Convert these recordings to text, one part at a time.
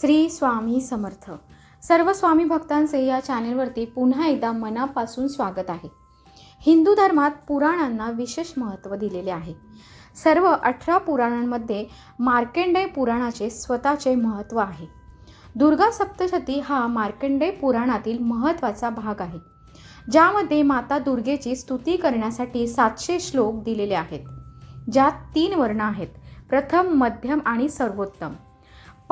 श्री स्वामी समर्थ. सर्व स्वामी भक्तांचे या चॅनेलवरती पुन्हा एकदा मनापासून स्वागत आहे. हिंदू धर्मात पुराणांना विशेष महत्त्व दिलेले आहे. सर्व अठरा पुराणांमध्ये मार्कंडेय पुराणाचे स्वतःचे महत्त्व आहे. दुर्गा सप्तशती हा मार्कंडेय पुराणातील महत्त्वाचा भाग आहे. ज्यामध्ये माता दुर्गेची स्तुती करण्यासाठी सातशे श्लोक दिलेले आहेत. ज्यात तीन वर्ण आहेत. प्रथम मध्यम आणि सर्वोत्तम.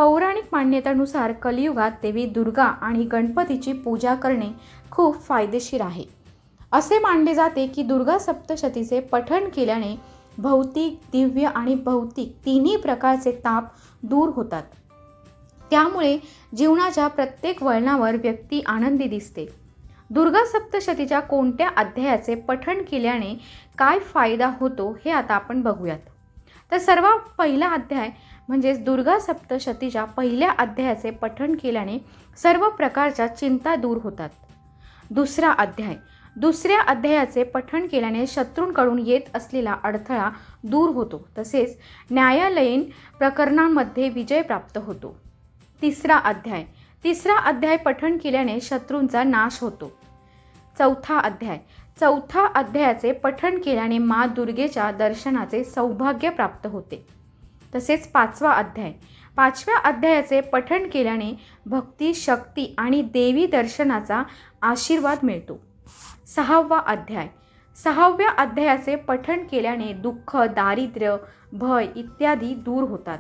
पौराणिक मान्यतेनुसार कलियुगात देवी दुर्गा आणि गणपतीची पूजा करणे खूप फायदेशीर आहे. असे मानले जाते की दुर्गा सप्तशतीचे पठण केल्याने भौतिक दिव्य आणि भौतिक तिन्ही प्रकारचे ताप दूर होतात. त्यामुळे जीवनाच्या प्रत्येक वळणावर व्यक्ती आनंदी दिसते. दुर्गा सप्तशतीच्या कोणत्या अध्यायाचे पठण केल्याने काय फायदा होतो हे आता आपण बघूयात. तर सर्वात पहिला अध्याय म्हणजेच दुर्गा सप्तशतीच्या पहिल्या अध्यायाचे पठण केल्याने सर्व प्रकारच्या चिंता दूर होतात. दुसरा अध्याय. दुसऱ्या अध्यायाचे पठण केल्याने शत्रूंकडून येत असलेला अडथळा दूर होतो तसेच न्यायालयीन प्रकरणांमध्ये विजय प्राप्त होतो. तिसरा अध्याय. तिसरा अध्याय पठण केल्याने शत्रूंचा नाश होतो. चौथा अध्याय. चौथा अध्यायाचे पठण केल्याने मा दुर्गेच्या दर्शनाचे सौभाग्य प्राप्त होते. तसेच पाचवा अध्याय. पाचव्या अध्यायाचे पठण केल्याने भक्ती शक्ती आणि देवी दर्शनाचा आशीर्वाद मिळतो. सहावा अध्याय. सहाव्या अध्यायाचे पठण केल्याने दुःख दारिद्र्य भय इत्यादी दूर होतात.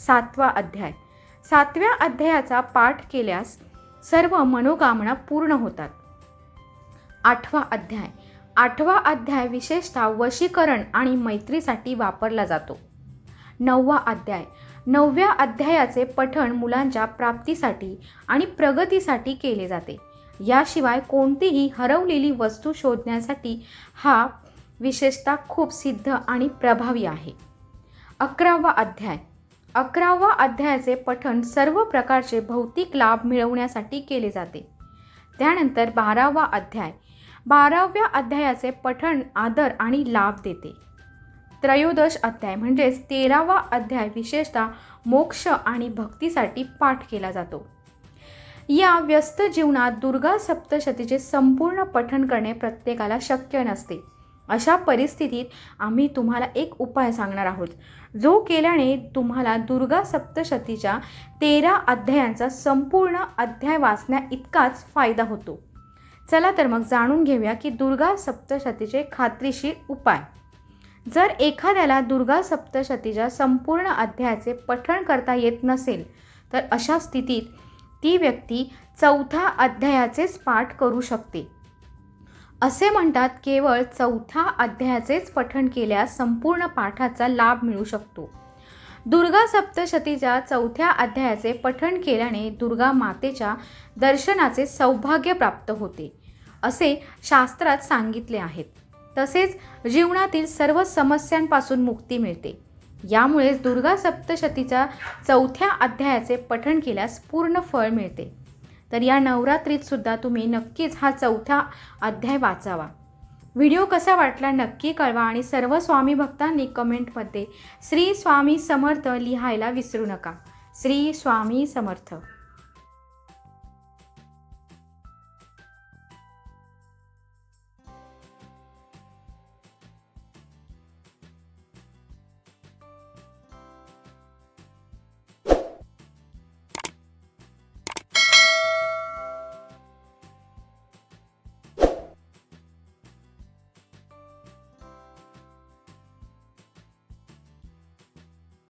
सातवा अध्याय. सातव्या अध्यायाचा पाठ केल्यास सर्व मनोकामना पूर्ण होतात. आठवा अध्याय. आठवा अध्याय विशेषतः वशीकरण आणि मैत्रीसाठी वापरला जातो. नववा अध्याय. नवव्या अध्यायाचे पठण मुलांच्या प्राप्तीसाठी आणि प्रगतीसाठी केले जाते. याशिवाय कोणतीही हरवलेली वस्तू शोधण्यासाठी हा विशेषतः खूप सिद्ध आणि प्रभावी आहे. अकरावा अध्याय. अकरावा अध्यायाचे पठण सर्व प्रकारचे भौतिक लाभ मिळवण्यासाठी केले जाते. त्यानंतर बारावा अध्याय. बाराव्या अध्यायाचे पठण आदर आणि लाभ देते. त्रयोदश अध्याय म्हणजेच तेरावा अध्याय विशेषतः मोक्ष आणि भक्तीसाठी पाठ केला जातो. या व्यस्त जीवनात दुर्गा सप्तशतीचे संपूर्ण पठण करणे प्रत्येकाला शक्य नसते. अशा परिस्थितीत आम्ही तुम्हाला एक उपाय सांगणार आहोत. जो केल्याने तुम्हाला दुर्गा सप्तशतीच्या तेरा अध्यायांचा संपूर्ण अध्याय वाचण्या इतकाच फायदा होतो. चला तर मग जाणून घेऊया की दुर्गा सप्तशतीचे खात्रीशीर उपाय. जर एखाद्याला दुर्गा सप्तशतीच्या संपूर्ण अध्यायाचे पठण करता येत नसेल तर अशा स्थितीत ती व्यक्ती चौथा अध्यायाचेच पाठ करू शकते. असे म्हणतात केवळ चौथा अध्यायाचेच पठण केल्यास संपूर्ण पाठाचा लाभ मिळू शकतो. दुर्गा सप्तशतीच्या चौथ्या अध्यायाचे पठण केल्याने दुर्गा मातेच्या दर्शनाचे सौभाग्य प्राप्त होते असे शास्त्रात सांगितले आहेत. तसेच जीवनातील सर्व समस्यांपासून मुक्ती मिळते. यामुळेच दुर्गा सप्तशतीच्या चौथ्या अध्यायाचे पठण केल्यास पूर्ण फळ मिळते. तर या नवरात्रीत सुद्धा तुम्ही नक्कीच हा चौथा अध्याय वाचावा. व्हिडिओ कसा वाटला नक्की कळवा आणि सर्व स्वामी भक्तांनी कमेंटमध्ये श्री स्वामी समर्थ लिहायला विसरू नका. श्री स्वामी समर्थ.